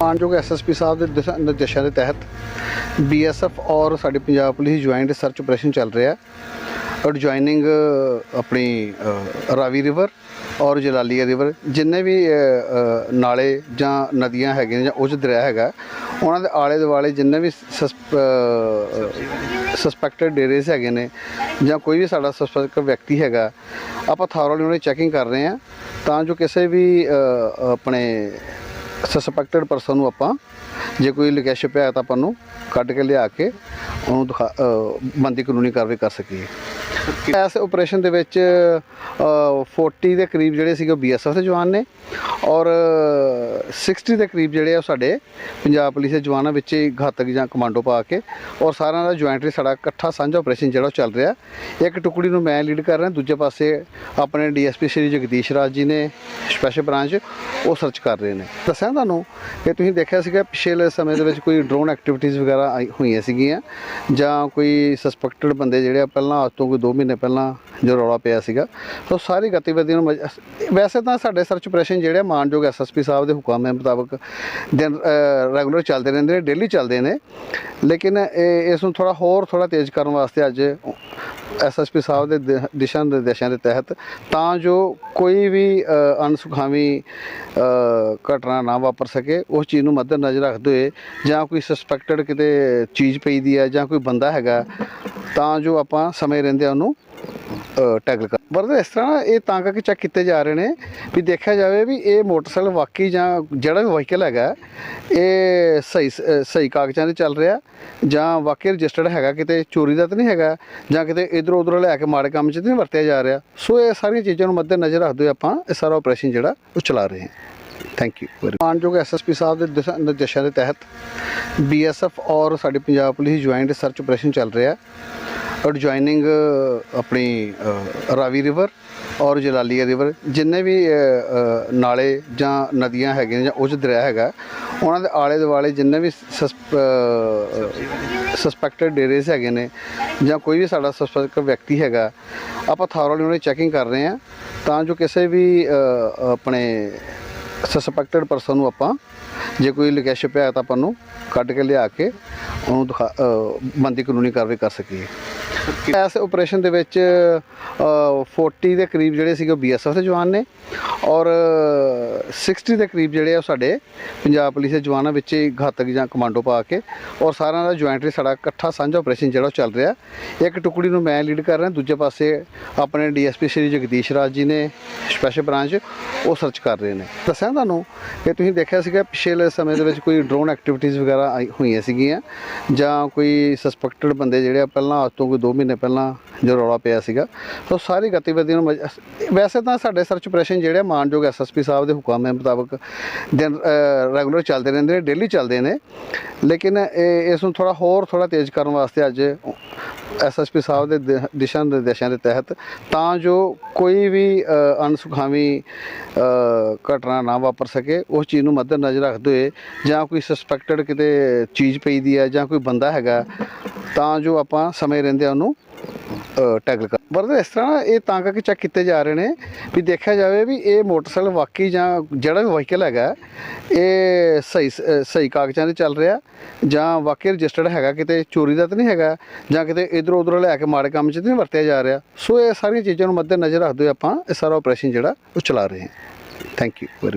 ਮਾਨਯੋਗ ਐਸਐਸਪੀ ਸਾਹਿਬ ਦੇ ਦਿਸ਼ਾ ਨਿਰਦੇਸ਼ਾਂ ਦੇ ਤਹਿਤ ਬੀਐਸਐਫ ਔਰ ਸਾਡੀ Punjab police joint search operation ਚੱਲ ਰਿਹਾ ਔਰ ਜੁਆਇਨਿੰਗ ਆਪਣੀ ਰਾਵੀ ਰਿਵਰ ਔਰ ਜਲਾਲੀਆ ਰਿਵਰ ਜਿੰਨੇ ਵੀ ਨਾਲੇ ਜਾਂ ਨਦੀਆਂ ਹੈਗੀਆਂ ਜਾਂ ਉੱਚ ਦਰਿਆ ਹੈਗਾ, ਉਹਨਾਂ ਦੇ ਆਲੇ ਦੁਆਲੇ ਜਿੰਨੇ ਵੀ ਸਸਪੈਕਟਡ ਡੇਰੇਸ ਹੈਗੇ ਨੇ ਜਾਂ ਕੋਈ ਵੀ ਸਾਡਾ ਸਸਪੈਕਟ ਵਿਅਕਤੀ ਹੈਗਾ, ਆਪਾਂ ਥਾਰੋਲੀ ਉਹਨਾਂ ਦੀ ਚੈਕਿੰਗ ਕਰ ਰਹੇ ਹਾਂ ਤਾਂ ਜੋ ਕਿਸੇ ਵੀ ਆਪਣੇ ਸਸਪੈਕਟਡ ਪਰਸਨ ਨੂੰ ਆਪਾਂ, ਜੇ ਕੋਈ ਲਿਕੇਸ਼ ਪਿਆ ਤਾਂ ਆਪਾਂ ਨੂੰ ਕੱਢ ਕੇ ਲਿਆ ਕੇ ਉਹਨੂੰ ਦਿਖਾ ਬਣਦੀ ਕਾਨੂੰਨੀ ਕਾਰਵਾਈ ਕਰ ਸਕੀਏ। ਇਸ ਆਪਰੇਸ਼ਨ ਦੇ ਵਿੱਚ ਅ, 40 ਦੇ ਕਰੀਬ ਜਿਹੜੇ ਸੀਗੇ ਬੀਐਸਐਫ ਦੇ ਜਵਾਨ ਨੇ ਔਰ 60 ਦੇ ਕਰੀਬ ਜਿਹੜੇ ਆ ਉਹ ਸਾਡੇ ਪੰਜਾਬ ਪੁਲਿਸ ਦੇ ਜਵਾਨਾਂ ਵਿੱਚ ਹੀ ਘਾਤਕ ਜਾਂ ਕਮਾਂਡੋ ਪਾ ਕੇ ਔਰ ਸਾਰਿਆਂ ਦਾ ਜੁਆਇੰਟਲੀ ਸਾਡਾ ਇਕੱਠਾ ਸਾਂਝਾ ਆਪਰੇਸ਼ਨ ਜਿਹੜਾ ਉਹ ਚੱਲ ਰਿਹਾ। ਇੱਕ ਟੁਕੜੀ ਨੂੰ ਮੈਂ ਲੀਡ ਕਰ ਰਿਹਾ ਦੂਜੇ ਪਾਸੇ ਆਪਣੇ ਡੀਐਸਪੀ ਸ਼੍ਰੀ ਜਗਦੀਸ਼ ਰਾਜ ਜੀ ਨੇ ਸਪੈਸ਼ਲ ਬ੍ਰਾਂਚ ਉਹ ਸਰਚ ਕਰ ਰਹੇ ਨੇ। ਦੱਸਿਆ ਤੁਹਾਨੂੰ ਕਿ ਤੁਸੀਂ ਦੇਖਿਆ ਸੀਗਾ ਪਿਛਲੇ ਸਮੇਂ ਦੇ ਵਿੱਚ ਕੋਈ ਡਰੋਨ ਐਕਟੀਵਿਟੀਜ਼ ਵਗੈਰਾ ਆਈ- ਹੋਈਆਂ ਸੀਗੀਆਂ ਜਾਂ ਕੋਈ ਸਸਪੈਕਟਡ ਬੰਦੇ ਜਿਹੜੇ ਆ ਪਹਿਲਾਂ ਅੱਜ ਤੋਂ ਕੋਈ 2 ਮਹੀਨੇ ਪਹਿਲਾਂ ਜੋ ਰੌਲਾ ਪਿਆ ਸੀਗਾ ਉਹ ਸਾਰੀ ਗਤੀਵਿਧੀਆਂ ਨੂੰ ਮਜ- ਵੈਸੇ ਤਾਂ ਸਾਡੇ ਸਰਚ ਆਪਰੇਸ਼ਨ ਜਿਹੜੇ ਆ ਮਾਨਯੋਗ ਐਸਐਸਪੀ ਸਾਹਿਬ ਦੇ ਹੁਕਮ ਮੁਤਾਬਕ ਦਿਨ ਰੈਗੂਲਰ ਚੱਲਦੇ ਰਹਿੰਦੇ ਨੇ ਡੇਲੀ ਚੱਲਦੇ ਨੇ। ਲੇਕਿਨ ਇਹ ਇਸ ਨੂੰ ਥੋੜਾ ਹੋਰ ਥੋੜਾ ਤੇਜ਼ ਕਰਨ ਵਾਸਤੇ ਅੱਜ ਐਸਐਸਪੀ ਸਾਹਿਬ ਦੇ ਦ- ਦਿਸ਼ਾ ਨਿਰਦੇਸ਼ਾਂ ਦੇ ਤਹਿਤ ਤਾਂ ਜੋ ਕੋਈ ਵੀ ਅ, ਅਣਸੁਖਾਵੀਂ ਅ, ਘਟਨਾ ਨਾ ਵਾਪਰ ਸਕੇ ਉਸ ਚੀਜ਼ ਨੂੰ ਮੱਦੇਨਜ਼ਰ ਰੱਖਦੇ ਹੋਏ ਜਾਂ ਕੋਈ ਸਸਪੈਕਟਡ ਕਿਤੇ ਚੀਜ਼ ਪਈ ਦੀ ਹੈ ਜਾਂ ਕੋਈ ਬੰਦਾ ਹੈਗਾ ਤਾਂ ਜੋ ਆਪਾਂ ਸਮੇਂ ਰਹਿੰਦੇ ਉਹਨੂੰ ਟੈਗਲ ਕਰ ਵਰਦੇ ਇਸ ਤਰ੍ਹਾਂ ਇਹ ਤਾਂ ਕਰਕੇ ਚੈੱਕ ਕੀਤੇ ਜਾ ਰਹੇ ਨੇ ਵੀ ਦੇਖਿਆ ਜਾਵੇ ਵੀ ਇਹ ਮੋਟਰਸਾਈਕਲ ਵਾਕਈ ਜਾਂ ਜਿਹੜਾ ਵੀ ਵਹੀਕਲ ਹੈਗਾ, ਇਹ ਸਹੀ ਸ- ਸਹੀ ਕਾਗਜ਼ਾਂ ਤੇ ਚੱਲ ਰਿਹਾ ਜਾਂ ਵਾਕਈ ਰਜਿਸਟਰਡ ਹੈਗਾ, ਕਿਤੇ ਚੋਰੀ ਦਾ ਤਾਂ ਨਹੀਂ ਹੈਗਾ ਜਾਂ ਕਿਤੇ ਇਧਰੋਂ ਉਧਰੋਂ ਲੈ ਕੇ ਮਾੜੇ ਕੰਮ 'ਚ ਤਾਂ ਨਹੀਂ ਵਰਤਿਆ ਜਾ ਰਿਹਾ। ਸੋ ਇਹ ਸਾਰੀਆਂ ਚੀਜ਼ਾਂ ਨੂੰ ਮੱਦੇ ਨਜ਼ਰ ਰੱਖਦੇ ਹੋਏ ਆਪਾਂ ਇਹ ਸਾਰਾ ਆਪਰੇਸ਼ਨ ਜਿਹੜਾ ਉਹ ਚਲਾ ਰਹੇ ਹਾਂ। ਥੈਂਕ ਯੂ ਮਾਨਯੋਗ ਐਸਐਸਪੀ ਸਾਹਿਬ ਦੇ ਦਿਸ਼ਾ ਨਿਰਦੇਸ਼ਾਂ ਦੇ ਤਹਿਤ ਬੀਐਸਐਫ ਔਰ ਸਾਡੀ Punjab police joint search operation ਚੱਲ ਰਿਹਾ। ਐਡਜੋਇਨਿੰਗ ਆਪਣੀ ਰਾਵੀ ਰਿਵਰ ਔਰ ਜਲਾਲੀਆ ਰਿਵਰ ਜਿੰਨੇ ਵੀ ਨਾਲੇ ਜਾਂ ਨਦੀਆਂ ਹੈਗੀਆਂ ਜਾਂ ਉੱਚ ਦਰਿਆ ਹੈਗਾ, ਉਹਨਾਂ ਦੇ ਆਲੇ ਦੁਆਲੇ ਜਿੰਨੇ ਵੀ ਸਸਪੈਕਟਡ ਡੇਰੇਸ ਹੈਗੇ ਨੇ ਜਾਂ ਕੋਈ ਵੀ ਸਾਡਾ ਸਸਪੈਕਟ ਵਿਅਕਤੀ ਹੈਗਾ, ਆਪਾਂ ਥਾਰੋਲੀ ਉਹਨਾਂ ਦੀ ਚੈਕਿੰਗ ਕਰ ਰਹੇ ਹਾਂ, ਤਾਂ ਜੋ ਕਿਸੇ ਵੀ ਆਪਣੇ ਸਸਪੈਕਟਡ ਪਰਸਨ ਨੂੰ ਆਪਾਂ, ਜੇ ਕੋਈ ਲਿਕੇਸ਼ ਹੈ ਤਾਂ ਆਪਾਂ ਨੂੰ ਕੱਢ ਕੇ ਲਿਆ ਕੇ ਉਹਨੂੰ ਦਿਖਾ ਬਣਦੀ ਕਾਨੂੰਨੀ ਕਾਰਵਾਈ ਕਰ ਸਕੀਏ। ਇਸ ਆਪਰੇਸ਼ਨ ਦੇ ਵਿੱਚ ਅ, 40 ਦੇ ਕਰੀਬ ਜਿਹੜੇ ਸੀਗੇ ਬੀਐਸਐਫ ਦੇ ਜਵਾਨ ਨੇ ਔਰ 60 ਦੇ ਕਰੀਬ ਜਿਹੜੇ ਆ ਉਹ ਸਾਡੇ ਪੰਜਾਬ ਪੁਲਿਸ ਦੇ ਜਵਾਨਾਂ ਵਿੱਚ ਹੀ ਘਾਤਕ ਜਾਂ ਕਮਾਂਡੋ ਪਾ ਕੇ ਔਰ ਸਾਰਿਆਂ ਦਾ ਜੁਆਇੰਟਲੀ ਸਾਡਾ ਇਕੱਠਾ ਸਾਂਝਾ ਆਪਰੇਸ਼ਨ ਜਿਹੜਾ ਉਹ ਚੱਲ ਰਿਹਾ। ਇੱਕ ਟੁਕੜੀ ਨੂੰ ਮੈਂ ਲੀਡ ਕਰ ਰਿਹਾ ਦੂਜੇ ਪਾਸੇ ਆਪਣੇ ਡੀਐਸਪੀ ਸ਼੍ਰੀ ਜਗਦੀਸ਼ ਰਾਜ ਜੀ ਨੇ ਸਪੈਸ਼ਲ ਬ੍ਰਾਂਚ ਉਹ ਸਰਚ ਕਰ ਰਹੇ ਨੇ। ਦੱਸਿਆ ਤੁਹਾਨੂੰ ਕਿ ਤੁਸੀਂ ਦੇਖਿਆ ਸੀਗਾ ਪਿਛਲੇ ਸਮੇਂ ਦੇ ਵਿੱਚ ਕੋਈ ਡਰੋਨ ਐਕਟੀਵਿਟੀਜ਼ ਵਗੈਰਾ ਆਈ- ਹੋਈਆਂ ਸੀਗੀਆਂ ਜਾਂ ਕੋਈ ਸਸਪੈਕਟਡ ਬੰਦੇ ਜਿਹੜੇ ਆ ਪਹਿਲਾਂ ਅੱਜ ਤੋਂ ਕੋਈ 2 ਮਹੀਨੇ ਪਹਿਲਾਂ ਜੋ ਰੌਲਾ ਪਿਆ ਸੀਗਾ ਉਹ ਸਾਰੀ ਗਤੀਵਿਧੀਆਂ ਨੂੰ ਮਜ- ਵੈਸੇ ਤਾਂ ਸਾਡੇ ਸਰਚ ਆਪਰੇਸ਼ਨ ਜਿਹੜੇ ਆ, ਮਾਨਯੋਗ ਐਸਐਸਪੀ ਸਾਹਿਬ ਦੇ ਹੁਕਮ ਮੁਤਾਬਕ ਦਿਨ ਰੈਗੂਲਰ ਚੱਲਦੇ ਰਹਿੰਦੇ ਨੇ, ਡੇਲੀ ਚੱਲਦੇ ਨੇ। ਲੇਕਿਨ ਇਹ, ਇਸ ਨੂੰ ਥੋੜਾ ਹੋਰ ਥੋੜਾ ਤੇਜ਼ ਕਰਨ ਵਾਸਤੇ ਅੱਜ ਐਸਐਸਪੀ ਸਾਹਿਬ ਦੇ ਦਿਸ਼ਾ ਨਿਰਦੇਸ਼ਾਂ ਦੇ ਤਹਿਤ ਤਾਂ ਜੋ ਕੋਈ ਵੀ ਅ, ਅਣਸੁਖਾਵੀਂ ਘਟਨਾ ਨਾ ਵਾਪਰ ਸਕੇ ਉਸ ਚੀਜ਼ ਨੂੰ ਮੱਦੇ ਨਜ਼ਰ ਰੱਖਦੇ ਹੋਏ ਜਾਂ ਕੋਈ ਸਸਪੈਕਟਡ ਕਿਤੇ ਚੀਜ਼ ਪਈ ਦੀ ਹੈ ਜਾਂ ਕੋਈ ਬੰਦਾ ਹੈਗਾ ਤਾਂ ਜੋ ਆਪਾਂ ਸਮੇਂ ਰਹਿੰਦੇ ਉਹਨੂੰ ਟੈਗਲ ਕਰ ਵਰਦੇ ਇਸ ਤਰ੍ਹਾਂ ਇਹ ਤਾਂ ਕਰਕੇ ਚੈੱਕ ਕੀਤੇ ਜਾ ਰਹੇ ਨੇ ਵੀ ਦੇਖਿਆ ਜਾਵੇ ਵੀ ਇਹ ਮੋਟਰਸਾਈਕਲ ਵਾਕਈ ਜਾਂ ਜਿਹੜਾ ਵੀ ਵਹੀਕਲ ਹੈਗਾ, ਇਹ ਸਹੀ ਸ- ਸਹੀ ਕਾਗਜ਼ਾਂ ਤੇ ਚੱਲ ਰਿਹਾ ਜਾਂ ਵਾਕਈ ਰਜਿਸਟਰਡ ਹੈਗਾ, ਕਿਤੇ ਚੋਰੀ ਦਾ ਤਾਂ ਨਹੀਂ ਹੈਗਾ ਜਾਂ ਕਿਤੇ ਇਧਰੋਂ ਉਧਰੋਂ ਲੈ ਕੇ ਮਾੜੇ ਕੰਮ 'ਚ ਤਾਂ ਨਹੀਂ ਵਰਤਿਆ ਜਾ ਰਿਹਾ। ਸੋ ਇਹ ਸਾਰੀਆਂ ਚੀਜ਼ਾਂ ਨੂੰ ਮੱਦੇ ਨਜ਼ਰ ਰੱਖਦੇ ਹੋਏ ਆਪਾਂ ਇਹ ਸਾਰਾ ਆਪਰੇਸ਼ਨ ਜਿਹੜਾ ਉਹ ਚਲਾ ਰਹੇ ਹਾਂ। Thank you